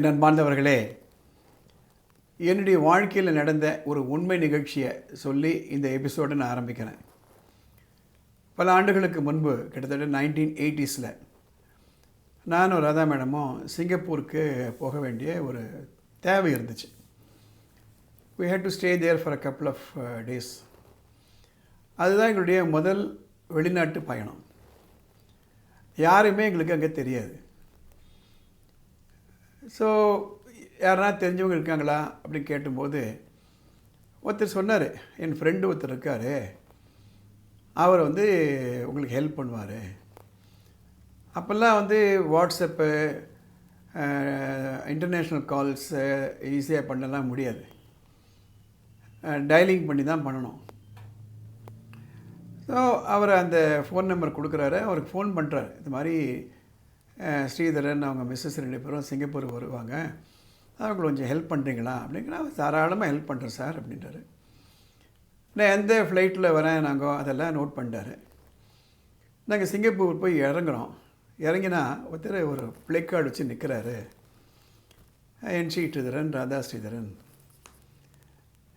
என் அன்பார்ந்தவர்களே என்னுடைய வாழ்க்கையில் நடந்த ஒரு உண்மை நிகழ்ச்சியை சொல்லி இந்த எபிசோடை நான் ஆரம்பிக்கிறேன். பல ஆண்டுகளுக்கு முன்பு கிட்டத்தட்ட நைன்டீன் எயிட்டிஸில் நானும் ராதா மேடமும் சிங்கப்பூருக்கு போக வேண்டிய ஒரு தேவை இருந்துச்சு. We had to stay there for a couple of days அதுதான் எங்களுடைய முதல் வெளிநாட்டு பயணம். யாருமே எங்களுக்கு அங்கே தெரியாது. ஸோ யாருன்னா தெரிஞ்சவங்க இருக்காங்களா? அப்படின்னு கேட்டும்போது ஒருத்தர் சொன்னார் என் ஃப்ரெண்டு ஒருத்தர் இருக்கார். அவர் வந்து உங்களுக்கு ஹெல்ப் பண்ணுவார். அப்போல்லாம் வந்து வாட்ஸ்அப்பு இன்டர்நேஷ்னல் கால்ஸு ஈஸியாக பண்ணலாம் முடியாது. டைலிங் பண்ணி தான் பண்ணணும். ஸோ அவர் அந்த ஃபோன் நம்பர் கொடுக்குறாரு. அவருக்கு ஃபோன் பண்ணுறாரு இது மாதிரி ஸ்ரீதரன் அவங்க மிஸ்ஸஸ் ரெண்டு பேரும் சிங்கப்பூர் வருவாங்க. அவங்க கொஞ்சம் ஹெல்ப் பண்ணுறீங்களா அப்படிங்கிற அவர் தாராளமாக ஹெல்ப் பண்ணுறேன் சார் அப்படின்றாரு. நான் எந்த ஃப்ளைட்டில் வரேன் நாங்கள் அதெல்லாம் நோட் பண்ணிட்டாரு. நாங்கள் சிங்கப்பூர் போய் இறங்குறோம். இறங்கினா ஒருத்தர் ஒரு பிளே கார்டு வச்சு நிற்கிறாரு என் ஸ்ரீதரன் ராதா ஸ்ரீதரன்.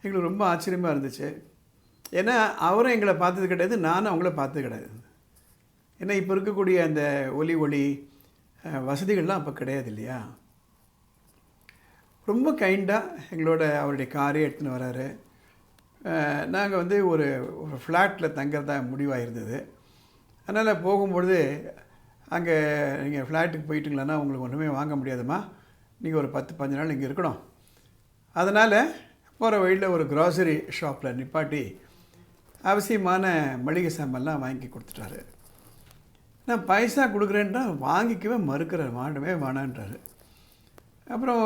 எங்களுக்கு ரொம்ப ஆச்சரியமாக இருந்துச்சு. ஏன்னா அவரும் எங்களை பார்த்தது கிடையாது நானும் அவங்கள பார்த்தது கிடையாது. ஏன்னா இப்போ இருக்கக்கூடிய அந்த ஒலி ஒளி வசதிகள்லாம் அப்போ கிடையாது இல்லையா ரொம்ப கைண்டாக எங்களோட அவருடைய காரே எடுத்துன்னு வராரு. நாங்கள் வந்து ஒரு ஒரு ஃப்ளாட்டில் தங்குறதா முடிவாக இருந்தது அதனால் போகும்பொழுது அங்கே நீங்கள் ஃப்ளாட்டுக்கு போயிட்டீங்களான்னா உங்களுக்கு ஒன்றுமே வாங்க முடியாதும்மா. நீங்கள் ஒரு பத்து பஞ்சு நாள் இங்கே இருக்கணும். அதனால் போகிற வழியில் ஒரு க்ராசரி ஷாப்பில் நிப்பாட்டி அவசியமான மளிகை சாமான்லாம் வாங்கி கொடுத்துட்டாரு. நான் பைசா கொடுக்குறேன்ட்டா வாங்கிக்கவே மறுக்கிறார் வாண்டவே வேணான்றாரு. அப்புறம்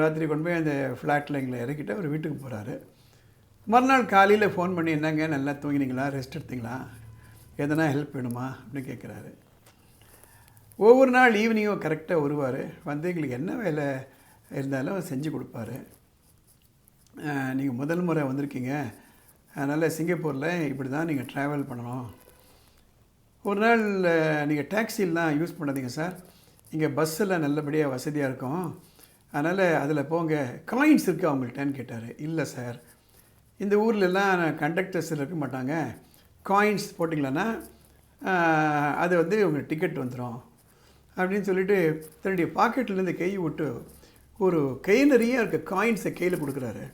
ராத்திரி கொண்டு போய் அந்த ஃப்ளாட்டில் எங்களை இறக்கிட்டு அவர் வீட்டுக்கு போகிறாரு மறுநாள் காலையில் ஃபோன் பண்ணி என்னங்க நல்லா தூங்கினீங்களா? ரெஸ்ட் எடுத்தீங்களா? எதனா ஹெல்ப் வேணுமா? அப்படின்னு கேட்குறாரு ஒவ்வொரு நாள் ஈவினிங்கும் கரெக்டாக வருவார். வந்து எங்களுக்கு என்ன வேலை இருந்தாலும் செஞ்சு கொடுப்பாரு. நீங்கள் முதல் முறை வந்திருக்கீங்க. அதனால் சிங்கப்பூரில் இப்படி தான் நீங்கள் ட்ராவல் பண்ணணும். ஒரு நாள் நீங்கள் டாக்ஸிலாம் யூஸ் பண்ணாதீங்க சார். இங்கே பஸ்ஸில் நல்லபடியாக வசதியாக இருக்கும். அதனால் அதில் போங்க. காயின்ஸ் இருக்குது அவங்கள்ட்டன்னு கேட்டார். இல்லை சார். இந்த ஊர்லெல்லாம் கண்டக்டர்ஸ் இருக்க மாட்டாங்க. காயின்ஸ் போட்டிங்களான்னா அது வந்து உங்களுக்கு டிக்கெட் வந்துடும் அப்படின்னு சொல்லிட்டு தன்னுடைய பாக்கெட்லேருந்து கை விட்டு ஒரு கை நிறைய இருக்க காயின்ஸை கையில் கொடுக்குறாரு.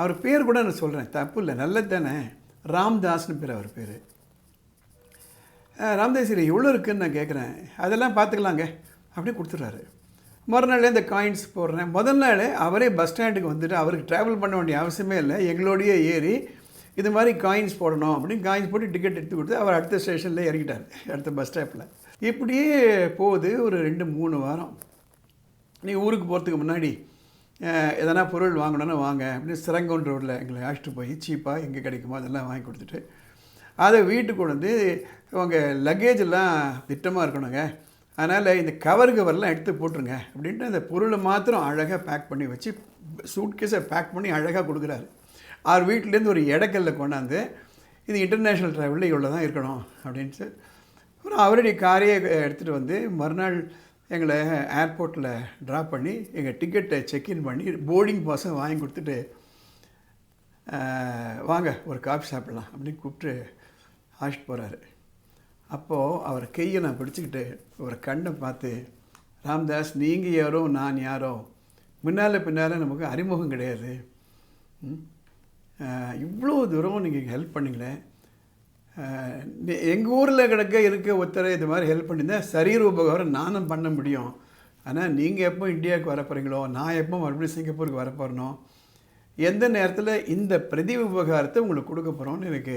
அவர் பேர் கூட நான் சொல்கிறேன் தப்பு இல்லை. நல்லது தானே. ராம்தாஸ்னு பேர் அவர் பேர். ராம்தாஸில் எவ்வளோ இருக்குன்னு நான் கேட்குறேன் அதெல்லாம் பார்த்துக்கலாங்க அப்படியே கொடுத்துட்றாரு. மறுநாளே இந்த காயின்ஸ் போடுறேன். முதல் நாள் அவரே பஸ் ஸ்டாண்டுக்கு வந்துட்டு அவருக்கு ட்ராவல் பண்ண வேண்டிய அவசியமே இல்லை. எங்களோடையே ஏறி இது மாதிரி காயின்ஸ் போடணும் அப்படின்னு காயின்ஸ் போட்டு டிக்கெட் எடுத்து கொடுத்து அவர் அடுத்த ஸ்டேஷனில் இறங்கிட்டார். அடுத்த பஸ் ஸ்டாப்பில் இப்படியே போகுது ஒரு ரெண்டு மூணு வாரம். நீ ஊருக்கு போகிறதுக்கு முன்னாடி எதனா பொருள் வாங்கணும்னா வாங்க அப்படின்னு சிறங்கோன் ரோட்டில் எங்களை அழைச்சிட்டு போய் சீப்பாக எங்கே கிடைக்குமோ அதெல்லாம் வாங்கி கொடுத்துட்டு அதை வீட்டுக்கு வந்து உங்கள் லக்கேஜெல்லாம் திட்டமாக இருக்கணுங்க. அதனால் இந்த கவர் கவர்லாம் எடுத்து போட்டுருங்க. அப்படின்ட்டு அந்த பொருளை மாத்திரம் அழகாக பேக் பண்ணி வச்சு சூட்கேஸை பேக் பண்ணி அழகாக கொடுக்குறாரு. அவர் வீட்டிலேருந்து ஒரு இடக்கல்ல கொண்டாந்து இது இன்டர்நேஷ்னல் ட்ராவலில் இவ்வளோ தான் இருக்கணும் அப்படின்ட்டு அப்புறம் அவருடைய காரையை எடுத்துகிட்டு வந்து மறுநாள் எங்களை ஏர்போர்ட்டில் ட்ராப் பண்ணி எங்கள் டிக்கெட்டை செக்இன் பண்ணி போர்டிங் பாஸை வாங்கி கொடுத்துட்டு வாங்க ஒரு காஃபி சாப்பிட்லாம் அப்படின்னு கூப்பிட்டு அழைச்சிட்டு போகிறாரு அப்போது அவர் கையை நான் பிடிச்சிக்கிட்டு ஒரு கண்ணை பார்த்து ராம்தாஸ் நீங்கள் யாரோ நான் யாரோ? முன்னால் பின்னால் நமக்கு அறிமுகம் கிடையாது. இவ்வளோ தூரம் நீங்கள் ஹெல்ப் பண்ணீங்களே. எங்கள் ஊரில் கிடக்க இருக்க ஒருத்தர் இது மாதிரி ஹெல்ப் பண்ணியிருந்தேன் சரீர உபகாரம் நானும் பண்ண முடியும். ஆனால் நீங்கள் எப்போ இந்தியாவுக்கு வர போகிறீங்களோ நான் எப்போ மறுபடியும் சிங்கப்பூருக்கு வர எந்த நேரத்தில் இந்த பிரதி உபகாரத்தை உங்களுக்கு கொடுக்க போகிறோன்னு எனக்கு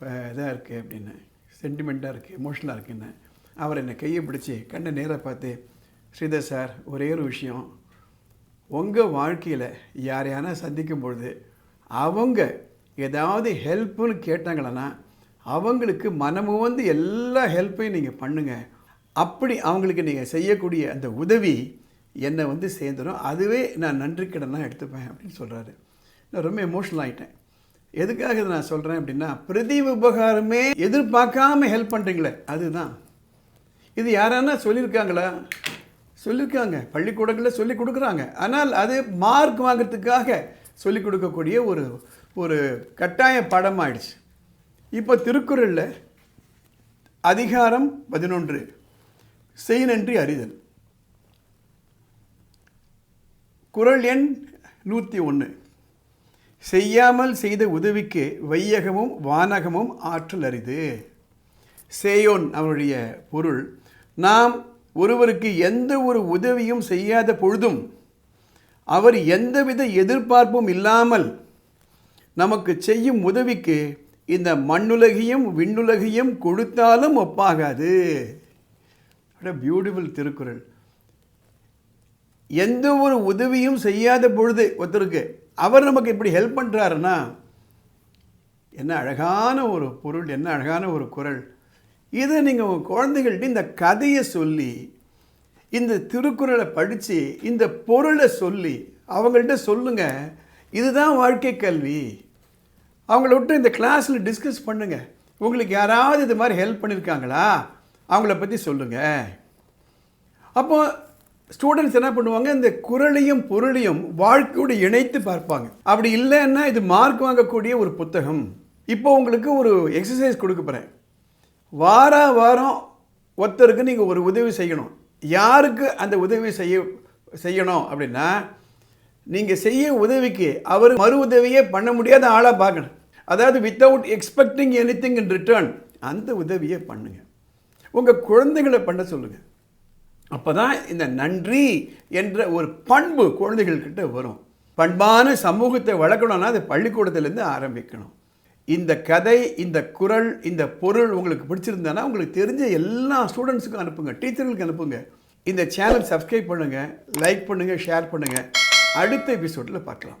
இதாக இருக்குது அப்படின்னு சென்டிமெண்ட்டாக இருக்குது எமோஷ்னலாக இருக்குன்னு அவர் என்னை கையை பிடிச்சி கண்ணை நேராக பார்த்து ஸ்ரீதர் சார் ஒரே ஒரு விஷயம். உங்கள் வாழ்க்கையில் யாரையானா சந்திக்கும் பொழுது அவங்க ஏதாவது ஹெல்ப்புன்னு கேட்டாங்களன்னா அவங்களுக்கு மனமு வந்து எல்லா ஹெல்ப்பையும் நீங்கள் பண்ணுங்கள் அப்படி அவங்களுக்கு நீங்கள் செய்யக்கூடிய அந்த உதவி என்னை வந்து சேர்ந்துடும் அதுவே நான் நன்றி கடனாக எடுத்துப்பேன் அப்படின்னு சொல்கிறாரு நான் ரொம்ப எமோஷனல் ஆகிட்டேன் எதுக்காக இதை நான் சொல்கிறேன் அப்படின்னா பிரதி உபகாரமே எதிர்பார்க்காம ஹெல்ப் பண்ணுறீங்களே அதுதான். இது யாரானா சொல்லியிருக்காங்களா? சொல்லியிருக்காங்க. பள்ளிக்கூடங்களில் சொல்லி கொடுக்குறாங்க. ஆனால் அது மார்க் வாங்குறதுக்காக சொல்லி கொடுக்கக்கூடிய ஒரு ஒரு கட்டாய படம் ஆயிடுச்சு. இப்போ திருக்குறளில் அதிகாரம் பதினொன்று செய் நன்றி அறிதல். குறள் எண் நூற்றி ஒன்று செய்யாமல் செய்த உதவிக்கு வையகமும் வானகமும் ஆற்றல் அரிது. சேயோன் அவருடைய பொருள் நாம் ஒருவருக்கு எந்த ஒரு உதவியும் செய்யாத பொழுதும் அவர் எந்தவித எதிர்பார்ப்பும் இல்லாமல் நமக்கு செய்யும் உதவிக்கு இந்த மண்ணுலகையும் விண்ணுலகையும் கொடுத்தாலும் ஒப்பாகாது. பியூட்டிஃபுல் திருக்குறள். எந்த ஒரு உதவியும் செய்யாத பொழுது ஒருத்தருக்கு அவர் நமக்கு இப்படி ஹெல்ப் பண்ணுறாருன்னா என்ன அழகான ஒரு பொருள் என்ன அழகான ஒரு குரல். இதை நீங்கள் உங்கள் குழந்தைகள்ட்ட இந்த கதையை சொல்லி இந்த திருக்குறளை படித்து இந்த பொருளை சொல்லி அவங்கள்ட்ட சொல்லுங்கள் இதுதான் வாழ்க்கை கல்வி. அவங்கள விட்டு இந்த கிளாஸில் டிஸ்கஸ் பண்ணுங்கள் உங்களுக்கு யாராவது இது மாதிரி ஹெல்ப் பண்ணியிருக்காங்களா அவங்கள பற்றி சொல்லுங்கள் அப்போது ஸ்டூடெண்ட்ஸ் என்ன பண்ணுவாங்க? இந்த குரலையும் பொருளையும் வாழ்க்கையோடு இணைத்து பார்ப்பாங்க. அப்படி இல்லைன்னா இது மார்க் வாங்கக்கூடிய ஒரு புத்தகம். இப்போ உங்களுக்கு ஒரு எக்ஸசைஸ் கொடுக்க போகிறேன் வார வாரம் ஒருத்தருக்கு நீங்கள் ஒரு உதவி செய்யணும். யாருக்கு அந்த உதவி செய்ய செய்யணும் அப்படின்னா நீங்கள் செய்ய உதவிக்கு அவர் மறு உதவியே பண்ண முடியாத ஆளாக பார்க்கணும். அதாவது without expecting any thing in return அந்த உதவியை பண்ணுங்கள் உங்கள் குழந்தைகளை பண்ண சொல்லுங்கள் அப்போ தான் இந்த நன்றி என்ற ஒரு பண்பு குழந்தைகள்கிட்ட வரும். பண்பான சமூகத்தை வளர்க்கணும்னா அது பள்ளிக்கூடத்துலேருந்து ஆரம்பிக்கணும். இந்த கதை இந்த குரல் இந்த பொருள் உங்களுக்கு பிடிச்சிருந்தானா உங்களுக்கு தெரிஞ்ச எல்லா ஸ்டூடெண்ட்ஸுக்கும் அனுப்புங்க டீச்சர்களுக்கு அனுப்புங்க. இந்த சேனல் சப்ஸ்கிரைப் பண்ணுங்கள் லைக் பண்ணுங்கள் ஷேர் பண்ணுங்கள் அடுத்த எபிசோடில் பார்க்கலாம்.